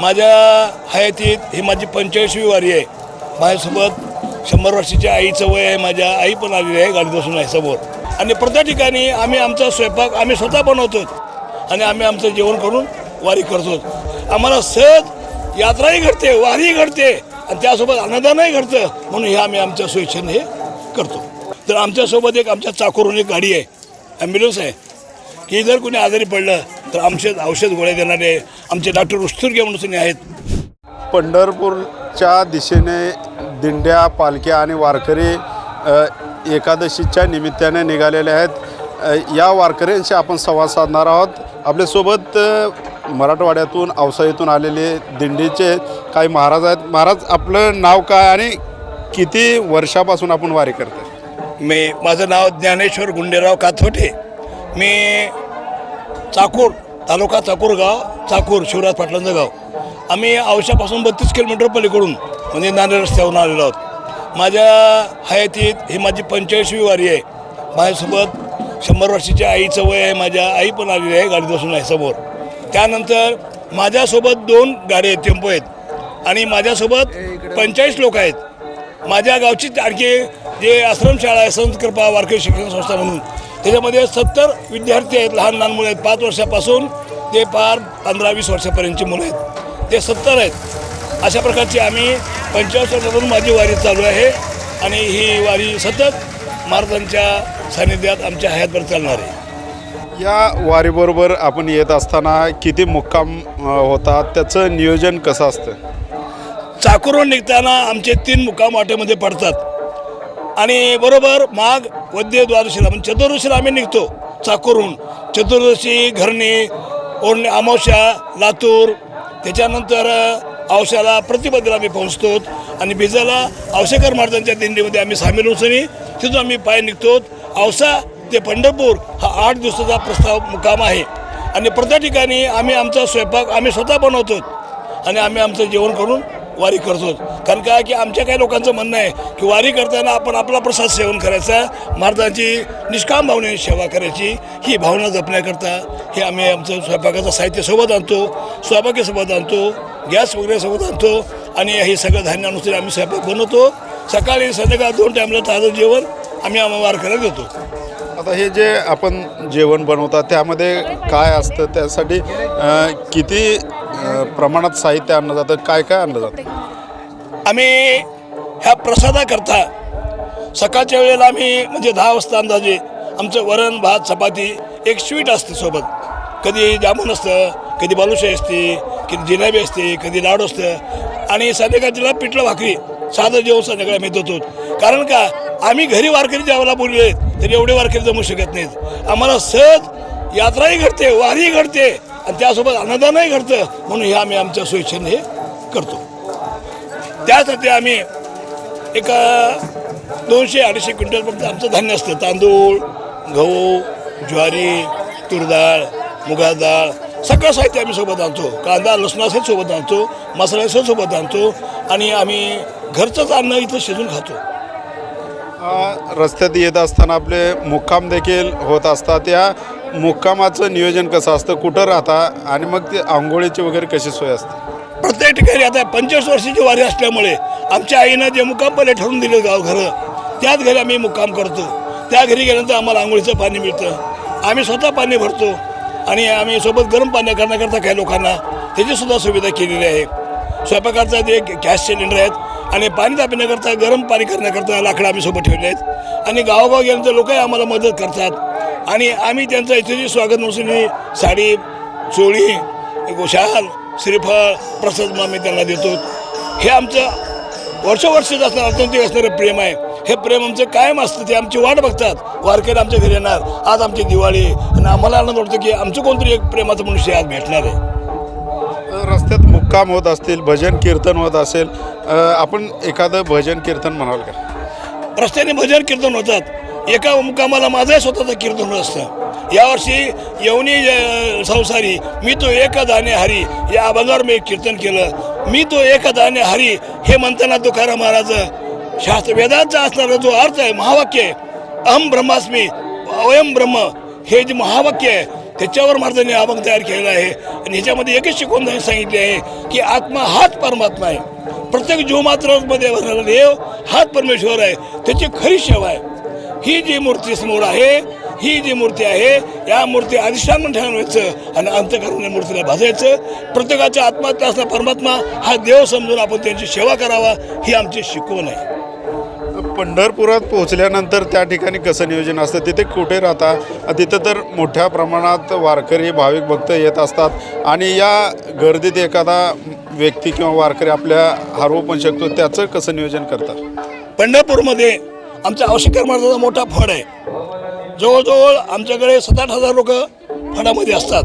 माझ्या हयातीत ही माझी पंचेचाळीसवी वारी आहे. माझ्यासोबत शंभर वर्षाच्या आईचं वय आहे माझ्या आई पण आलेली आहे गाडी बसून आहे समोर. आणि प्रत्येक ठिकाणी आम्ही आमचा स्वयंपाक आम्ही स्वतः बनवतो आणि आम्ही आमचं जेवण करून वारी करतो. आम्हाला सहज यात्राही घडते वारीही घडते आणि त्यासोबत अन्नदानही घडतं म्हणून हे आम्ही आमच्या स्वेच्छेने हे करतो. तर आमच्यासोबत एक आमच्या चाकूरून एक गाडी आहे ॲम्ब्युलन्स आहे. की जर कोणी आजारी पडलं तर आमचे औषध गोळ्या देणारे आमचे डॉक्टर उस्तुर्गे म्हणून आहेत. पंढरपूरच्या दिशेने दिंड्या पालख्या आणि वारकरी एकादशीच्या निमित्ताने निघालेले आहेत. या वारकऱ्यांशी आपण संवाद साधणार आहोत. आपल्यासोबत मराठवाड्यातून औसाईतून आलेले दिंडीचे काही महाराज आहेत. महाराज आपलं नाव काय आणि किती वर्षापासून आपण वारी करतो मी माझं नाव ज्ञानेश्वर गुंडेराव काथोटे. मी चाकूर तालुका चाकूर गाव चाकूर शिवराज पाटलांचं गाव. आम्ही औशापासून बत्तीस किलोमीटर पलीकडून म्हणजे नांदेड रस्त्यावरून आलेलो आहोत. माझ्या हयातीत ही माझी पंच्याऐंशी वारी आहे. माझ्यासोबत शंभर वर्षाच्या आईचं वय आहे माझ्या आई पण आलेली आहे गाडीत बसून आहे समोर. त्यानंतर माझ्यासोबत दोन गाडी आहेत टेम्पो आहेत. आणि माझ्यासोबत पंचेचाळीस लोक आहेत. माझ्या गावची आणखी जे आश्रमशाळा आहे संत कृपा वारकरी शिक्षण संस्था म्हणून त्याच्यामध्ये सत्तर विद्यार्थी आहेत लहान लहान मुलं आहेत. पाच वर्षापासून ते पार पंधरा वीस वर्षापर्यंतची मुलं आहेत. ते सत्तर आहेत. अशा प्रकारची आम्ही पंचवीस वर्षापासून माझी वारी चालू आहे आणि ही वारी सतत महाराजांच्या सानिध्यात आमच्या हयातभर चालणार आहे. या वारीबरोबर आपण येत असताना किती मुक्काम अ, होता? त्याचं नियोजन कसं असतं? चाकूरहून निघताना आमचे तीन मुक्काम वाटेमध्ये पडतात. आणि बरोबर माघ वद्य द्वादशीला म्हणजे चतुर्दशीला आम्ही निघतो चाकूरहून. चतुर्दशी घरणी ओरणे अमावस्या लातूर. त्याच्यानंतर औशाला प्रतिपदेला आम्ही पोहोचतो. आणि भिजाला औशेकर महाराजांच्या दिंडीमध्ये आम्ही सामील होऊन तिथून आम्ही पाय निघतो. औसा ते पंढरपूर हा आठ दिवसाचा प्रस्ताव मुकाम आहे. आणि प्रत्येक ठिकाणी आम्ही आमचा स्वयंपाक आम्ही स्वतः बनवतो. आणि आम्ही आमचं जेवण करून वारी करतो. कारण काय की आमच्या काही लोकांचं म्हणणं आहे की वारी करताना आपण आपला प्रसाद सेवन करायचा महाराजांची निष्काम भावनेने सेवा करायची ही भावना जपण्याकरता हे आम्ही आमचं स्वयंपाकाचं साहित्य सोबत आणतो स्वयंपाकीसोबत आणतो गॅस वगैरे सोबत आणतो आणि हे सगळं धान्यानुसार आम्ही स्वयंपाक बनवतो. सकाळी संध्याकाळ दोन टाईमला ताजं जेवण आम्ही आम्हाला वारकऱ्याला देतो. आता हे जे आपण जेवण बनवतात त्यामध्ये काय असतं? त्यासाठी किती प्रमाणात साहित्य आणलं जातं. काय काय आणलं जातं? आम्ही ह्या प्रसादाकरता सकाळच्या वेळेला आम्ही म्हणजे दहा वाजता अंदाजे आमचं वरण भात चपाती एक स्वीट असते सोबत. कधी जामून असतं कधी बालुशाही असते कधी जिलेबी असते कधी लाडू असतं. आणि संध्याकाळच्या पिठलं भाकरी साधं जेवण संध्याकाळी मिळत होतो कारण का आम्ही घरी वारकरी जेवायला बोलले तरी एवढे वारकरी जमू शकत नाहीत. आम्हाला सहज यात्राही घडते वारीही घडते. आणि त्यासोबत अन्नदानही घडतं म्हणून हे आम्ही आमच्या स्वेच्छेने हे करतो. त्यासाठी आम्ही एक दोनशे अडीचशे क्विंटलपर्यंत आमचं धान्य असतं. तांदूळ गहू ज्वारी तुरडाळ मुगा डाळ सगळं साहित्य आम्ही सोबत आणतो. कांदा लसणासहित सोबत आणतो मसाल्यासहित सोबत आणतो आणि आम्ही घरचंच अन्न इथं शिजून खातो. रस्त्यात येत असताना आपले मुक्काम देखील होत असतात. या मुक्कामाचं नियोजन कसं असतं? कुठं राहता? आणि मग ते आंघोळीची वगैरे कशी सोय असते? प्रत्येक ठिकाणी आता पंचवीस वर्षाची वारी असल्यामुळे आमच्या आईनं जे मुक्काम पहिले ठरवून दिलं गाव घरं त्याच घरी आम्ही मुक्काम करतो. त्या घरी गेल्यानंतर आम्हाला आंघोळीचं पाणी मिळतं. आम्ही स्वतः पाणी भरतो आणि आम्ही सोबत गरम पाणी करण्याकरता काही लोकांना त्याचीसुद्धा सुविधा केलेली आहे. स्वयंपाकाचा जे गॅस सिलेंडर आहेत आणि पाणी तापण्याकरता गरम पाणी करण्याकरता लाकडं आम्ही सोबत ठेवले आहेत. आणि गावोगाव गेल्यानंतर लोकही आम्हाला मदत करतात. आणि आम्ही त्यांचं इथे स्वागत म्हणून साडी चोळी गोशाल श्रीफळ प्रसाद आम्ही त्यांना देतो. हे आमचं वर्षोवर्षीच असणार अत्यंतिक असणारं प्रेम आहे. हे प्रेम आमचं कायम असतं ते आमची वाट बघतात. वारकरी आमच्या घरी येणार. आज आमची दिवाळी आणि आम्हाला आनंद वाटतो की आमचं कोणतरी एक प्रेमाचं मनुष्य आज भेटणार आहे. रस्त्यात मुक्काम होत असतील भजन कीर्तन होत असेल आपण एखादं भजन कीर्तन म्हणाल का? रस्त्याने भजन कीर्तन होतात. एका मुकामाला माझंही स्वतःचं कीर्तन होत असतं यावर्षी यवनी संसारी मी तो एक दाने हरी या अभंगावर मी कीर्तन केलं. मी तो एक दाने हरी हे म्हणताना तुकाराम महाराज शास्त्र वेदांचा असणारा जो अर्थ आहे महावाक्य आहे अहम ब्रह्मास्मी अवयम ब्रह्म हे जे महावाक्य आहे त्याच्यावर महाराजांनी अभंग तयार केलेला आहे. आणि ह्याच्यामध्ये एकच शिकवून सांगितले आहे की आत्मा हाच परमात्मा आहे. प्रत्येक जीवमात्रामध्ये भरलेला देव हाच परमेश्वर आहे. त्याची खरी सेवा आहे. ही जी मूर्ती समोर आहे ही जी मूर्ती आहे या मूर्ती अधिष्ठान ठेवायचं आणि अंतकरणाने मूर्तीला भाजायचं. प्रत्येकाच्या आत्महत्या असला परमात्मा हा देव समजून आपण त्यांची सेवा करावा ही आमची शिकवण आहे. पंढरपुरात पोहोचल्यानंतर त्या ठिकाणी कसं नियोजन असतं? तिथे कुठे राहता? तिथं तर मोठ्या प्रमाणात वारकरी भाविक भक्त येत असतात. आणि या गर्दीत एखादा व्यक्ती किंवा वारकरी आपल्या हरवू पण शकतो. त्याचं कसं नियोजन करतात? पंढरपूरमध्ये आमच्या आवश्यक महाराजाचा मोठा फड आहे. जवळजवळ आमच्याकडे सात आठ हजार लोक फडामध्ये असतात.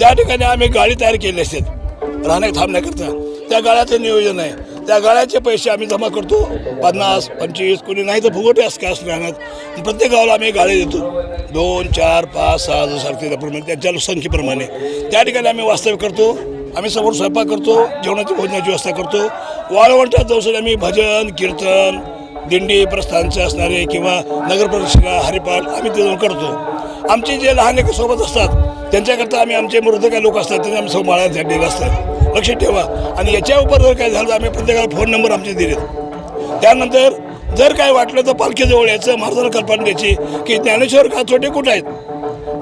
त्या ठिकाणी आम्ही गाडी तयार केली असतात राहण्या थांबण्याकरता त्या गाड्याचं नियोजन आहे. त्या गाळ्याचे पैसे आम्ही जमा करतो. पन्नास पंचवीस कोणी नाही तर फुगटे असं काय असं प्रत्येक गावाला आम्ही गाडी देतो. दोन चार पाच सहा जसं त्याप्रमाणे त्यांच्या लोकसंख्येप्रमाणे. त्या ठिकाणी आम्ही वास्तव्य करतो. आम्ही समोर स्वयंपाक करतो जेवणाची भोजनाची व्यवस्था करतो. वाळवंटात जाऊन आम्ही भजन कीर्तन दिंडी प्रस्थानचे असणारे किंवा नगरप्रदक्षिणा हरिपाठ आम्ही ते करतो. आमचे जे लहान एक सोबत असतात त्यांच्याकरता आम्ही आमचे मृत काही लोक असतात त्यांना आम्ही सोमाळ्यात झाडलेलं असतं. लक्ष ठेवा. आणि याच्या उपर जर काय झालं तर आम्ही प्रत्येकाला फोन नंबर आमचे दिलेत. त्यानंतर जर काय वाटलं तर पालखीजवळ यायचं महाराजांना कल्पना द्यायची की ज्ञानेश्वर का छोटे कुठं आहेत?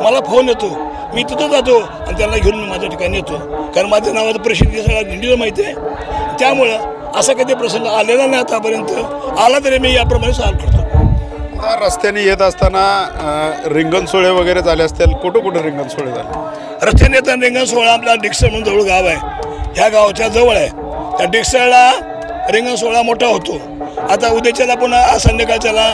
मला फोन येतो. मी तिथं जातो आणि त्यांना घेऊन मी माझ्या ठिकाणी येतो. कारण माझ्या नावाचं प्रसिद्धी सगळ्या दिंडीला माहिती आहे. त्यामुळं असा कधी प्रसंग आलेला नाही आतापर्यंत. आला तरी मी याप्रमाणे सॉल्व करतो. आता रस्त्याने येत असताना रिंगण सोहळे वगैरे झाले असतील कुठं कुठं रिंगण सोहळे झाले? रस्त्याने येताना रिंगण सोहळा आपला डिक्सळ म्हणून जवळ गाव आहे. ह्या गावाच्या जवळ आहे. त्या डिक्सळला रिंगण सोहळा मोठा होतो. आता उद्याच्याला पुन्हा संध्याकाळच्याला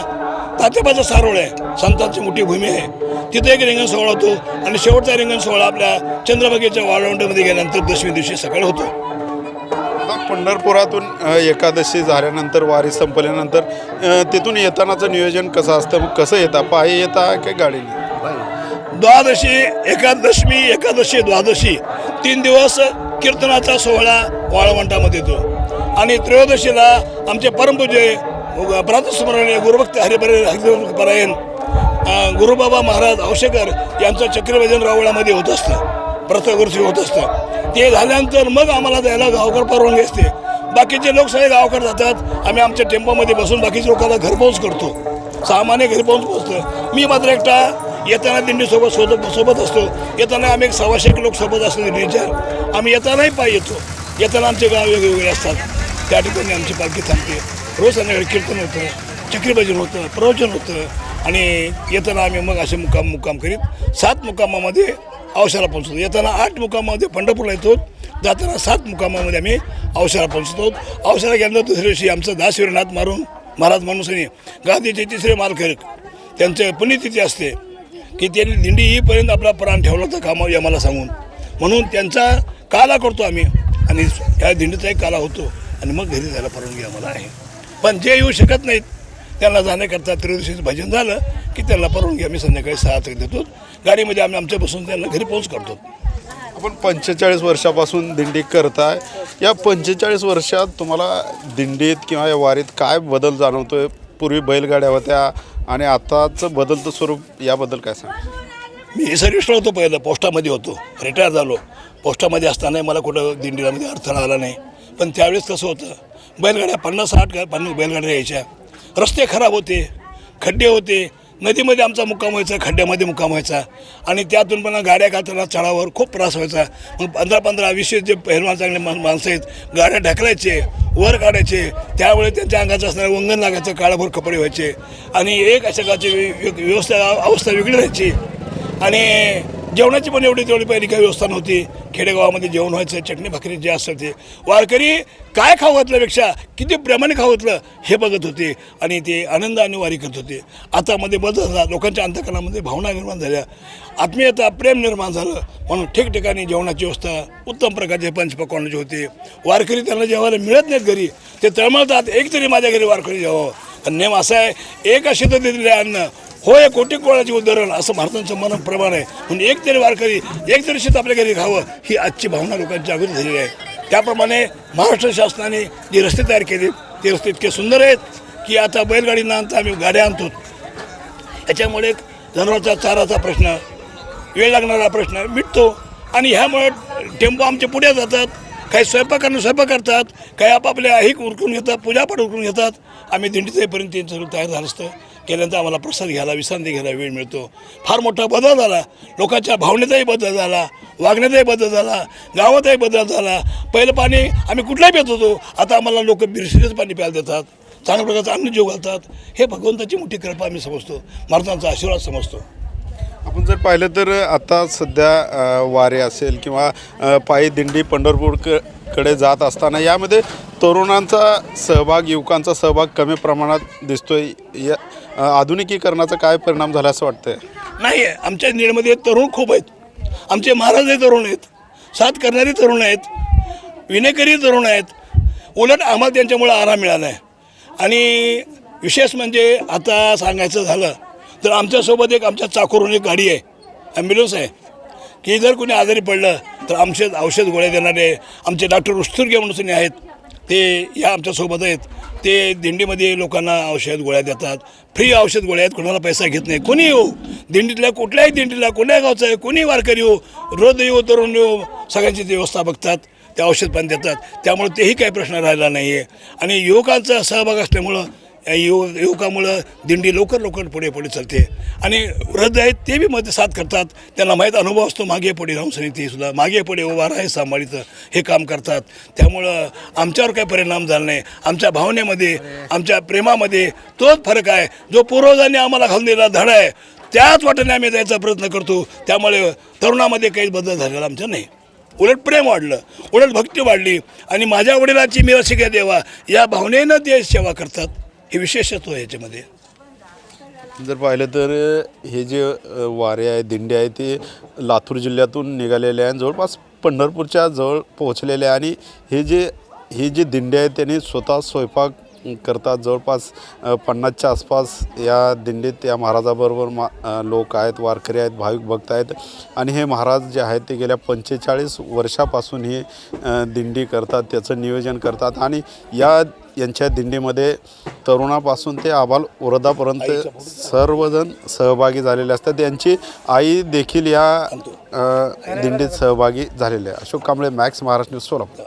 तातेबाचा सारोळ आहे. संतांची मोठी भूमी आहे. तिथे एक रिंगण सोहळा होतो आणि शेवटचा रिंगण सोहळा आपल्या चंद्रभागेच्या वाळवंटामध्ये गेल्यानंतर दशमी दिवशी सकाळी होतो. पंढरपुरातून एकादशी झाल्यानंतर वारी संपल्यानंतर तिथून येतानाचं नियोजन कसं असतं? मग कसं येता? पायी येता की गाडीने? द्वादशी एकादशमी एकादशी द्वादशी तीन दिवस कीर्तनाचा सोहळा वाळवंटामध्ये येतो. आणि त्रयोदशीला आमचे परमपूजे प्रातस्मरणीय गुरुभक्त हरिपरे हरिपरायण गुरुबाबा महाराज औशेकर यांचं चक्रभजन रावळामध्ये होत असतं. प्रथवर्षी होत असतं ते झाल्यानंतर मग आम्हाला जायला गावकर परवानगी असते. बाकीचे लोक सगळे गावकर जातात. आम्ही आमच्या टेम्पोमध्ये बसून बाकीच्या लोकांना घरपोच करतो. सामान्य घरपोच पोचतो मी मात्र एकटा येताना दिंडीसोबत सोबत सोबत असतो. येताना आम्ही एक सव्वाशे एक लोक सोबत असतो दिंडीच्या आम्ही येतानाही पाय येतो. येताना आमचे गाव वेगवेगळे असतात. त्या ठिकाणी आमची पालखी थांबते. रोज संध्याकाळी कीर्तन होतं चक्रीभजन होतं प्रवचन होतं. आणि येताना आम्ही मग असे मुक्काम मुक्काम करीत सात मुक्कामामध्ये औषधाला पोहोचतो. येताना आठ मुकामामध्ये पंढरपूरला येतो. जाताना सात मुकामामध्ये आम्ही औषधाला पोहोचतो. औषधाला गेल्यानंतर दुसऱ्या दिवशी आमचं दासवीरनाथ मारून महाराज माणूसनी गांधीचे तिसरे मालकरक त्यांचं पुण्यतिथी असते. की त्यांनी दिंडी येईपर्यंत आपला प्राण ठेवला होता कामावी आम्हाला सांगून. म्हणून त्यांचा काला करतो आम्ही. आणि या दिंडीचाही काला होतो. आणि मग घरी जायला परवानगी आम्हाला आहे. पण जे येऊ शकत नाहीत त्यांना जाण्याकरता त्रयोदशीचं भजन झालं की त्यांना परवानगी आम्ही संध्याकाळी सहा तक देतो. गाडीमध्ये आम्ही आमच्या बसून त्यांना घरी पोहोच करतो. आपण पंचेचाळीस वर्षापासून दिंडी करताय. या पंचेचाळीस वर्षात तुम्हाला दिंडीत किंवा या वारीत काय बदल जाणवतोय? पूर्वी बैलगाड्या होत्या आणि आताचं बदलतं स्वरूप याबद्दल काय सांग मी सर्विसला होतो पहिलं पोस्टामध्ये होतो. रिटायर झालो. पोस्टामध्ये असताना मला कुठं दिंडीमध्ये अडथळा आला नाही. पण त्यावेळेस कसं होतं बैलगाड्या पन्नास साठ पन्नास बैलगाड्या यायच्या. रस्ते खराब होते खड्डे होते. नदीमध्ये आमचा मुक्काम व्हायचा खड्ड्यामध्ये मुक्काम व्हायचा. आणि त्यातून पण गाड्या घालताना चढावर खूप त्रास व्हायचा. मग पंधरा पंधरा वीस जे पहिलवान चांगले मा माणसं आहेत गाड्या ढकलायचे वर काढायचे. त्यावेळी त्यांच्या अंगाचं असणारं वंगण लागायचं काळाभर कपडे व्हायचे. आणि एक अशा प्रकारची व्यवस्था अवस्था वेगळी राहायची. आणि जेवणाची पण एवढी तेवढी पहिली काही व्यवस्था नव्हती. खेडेगावामध्ये जेवण व्हायचं चटणी भाकरी जे असतं ते. वारकरी काय खाऊ घातल्यापेक्षा किती प्रमाणे खाऊ घातलं हे बघत होते आणि ते आनंदाने वारी करत होते. आता मध्ये बदल झाला. लोकांच्या अंतकरणामध्ये भावना निर्माण झाल्या. आत्मीयता प्रेम निर्माण झालं. म्हणून ठिकठिकाणी जेवणाची व्यवस्था उत्तम प्रकारचे पंचपक्वानाचे होते. वारकरी त्यांना जेवायला मिळत नाहीत घरी. ते तळमळतात. एक तरी माझ्या घरी वारकरी जेवावं. आणि नेम असा आहे एक असे तर अन्न. होय कोटी कोळाचे उदाहरण असं भारतांचं मन प्रमाण आहे. म्हणून एक तरी वारकरी एक तरी शेत आपल्या घरी खावं ही आजची भावना लोकांची जागृत झालेली आहे. त्याप्रमाणे महाराष्ट्र शासनाने जे रस्ते तयार केले ते रस्ते इतके सुंदर आहेत की आता बैलगाडीनं आणता आम्ही गाड्या आणतो. याच्यामुळे जनावरांचा चाराचा प्रश्न वेळ लागणारा प्रश्न मिटतो. आणि ह्यामुळे टेम्पो आमचे पुढे जातात काही स्वयंपाकांना स्वयंपाक करतात काही आपापल्या ऐक उरकून घेतात पूजापाठ उरकून घेतात. आम्ही दिंडीत येईपर्यंत त्यांचं सगळं तयार झालं असतं. केल्यानंतर आम्हाला प्रसाद घ्यायला विश्रांती घ्यायला वेळ मिळतो. फार मोठा बदल झाला. लोकांच्या भावनेचाही बदल झाला. वागण्याचाही बदल झाला. गावातही बदल झाला. पहिलं पाणी आम्ही कुठलाही पित होतो. आता आम्हाला लोक बिरशिलेच पाणी प्यायला देतात. चांगल्या प्रकारचं अन्न जीव घालतात. हे भगवंताची मोठी कृपा आम्ही समजतो. महाराजांचा आशीर्वाद समजतो. आपण जर पाहिलं तर आता सध्या वारे असेल किंवा पायी दिंडी पंढरपूरकर कडे जात असताना यामध्ये तरुणांचा सहभाग युवकांचा सहभाग कमी प्रमाणात दिसतोय. या आधुनिकीकरणाचा काय परिणाम झाला असं वाटतंय? नाही आहे आमच्या नीडमध्ये तरुण खूप आहेत. आमचे महाराजही तरुण आहेत. साथ करणारे तरुण आहेत. विनेकरी तरुण आहेत. उलट आम्हाला त्यांच्यामुळं आराम मिळाला आहे. आणि विशेष म्हणजे आता सांगायचं झालं तर आमच्यासोबत एक आमच्या चाकूरून एक गाडी आहे. ॲम्ब्युलन्स आहे. की जर कोणी आजारी पडलं तर आमचे औषध गोळ्या देणारे आमचे डॉक्टर उस्तुर्गे म्हणून आहेत. ते या आमच्यासोबत आहेत. ते दिंडीमध्ये लोकांना औषध गोळ्या देतात. फ्री औषध गोळ्या आहेत कोणाला पैसा घेत नाही. कोणी येऊ? दिंडीतल्या कुठल्याही दिंडीला कोणत्याही गावचं आहे कोणी वारकरी येऊ? रोज येऊ तरुण येऊ सगळ्यांची ती व्यवस्था बघतात ते औषध पण देतात. त्यामुळे तेही काही प्रश्न राहिला नाही आहे आणि युवकांचा सहभाग असल्यामुळं या युवक युवकामुळं दिंडी लवकर लवकर पुढे पुढे चालते. आणि वृद्ध आहेत ते बी मध्ये साथ करतात. त्यांना माहीत अनुभव असतो मागे पुढे राहून सनी सुद्धा मागे पुढे उभा आहे सांभाळीचं हे काम करतात. त्यामुळं आमच्यावर काही परिणाम झाला नाही. आमच्या भावनेमध्ये आमच्या प्रेमामध्ये तोच फरक आहे. जो पूर्वजांनी आम्हाला घालून दिलेला धडा आहे त्याच वाटेने आम्ही जायचा प्रयत्न करतो. त्यामुळे तरुणामध्ये काही बदल झालेला आमचा नाही. उलट प्रेम वाढलं उलट भक्ती वाढली. आणि माझ्या वडिलाची मी शिका देवा या भावनेनं ते सेवा करतात. हे विशेषत्व याच्यामध्ये. जर पाहिलं तर हे जे वारे आहे दिंडे आहे ते लातूर जिल्ह्यातून निघालेले आहे आणि जवळपास पंढरपूरच्या जवळ पोहोचलेले आहे आणि हे जे हे जे दिंडे आहेत त्यांनी स्वतः स्वयंपाक करतात. जवळपास पन्नासच्या आसपास या दिंडीत या महाराजाबरोबर मा लोक आहेत वारकरी आहेत भाविक भक्त आहेत. आणि हे महाराज जे आहेत ते गेल्या पंचेचाळीस वर्षापासून ही दिंडी करतात त्याचं नियोजन करतात. आणि या यांच्या दिंडीमध्ये तरुणापासून ते आबाल वृद्धापर्यंत सर्वजण सहभागी झालेले असतात. त्यांची आई देखील या दिंडीत सहभागी झालेली आहे. Ashok Kamble Max Maharashtra news Solapur.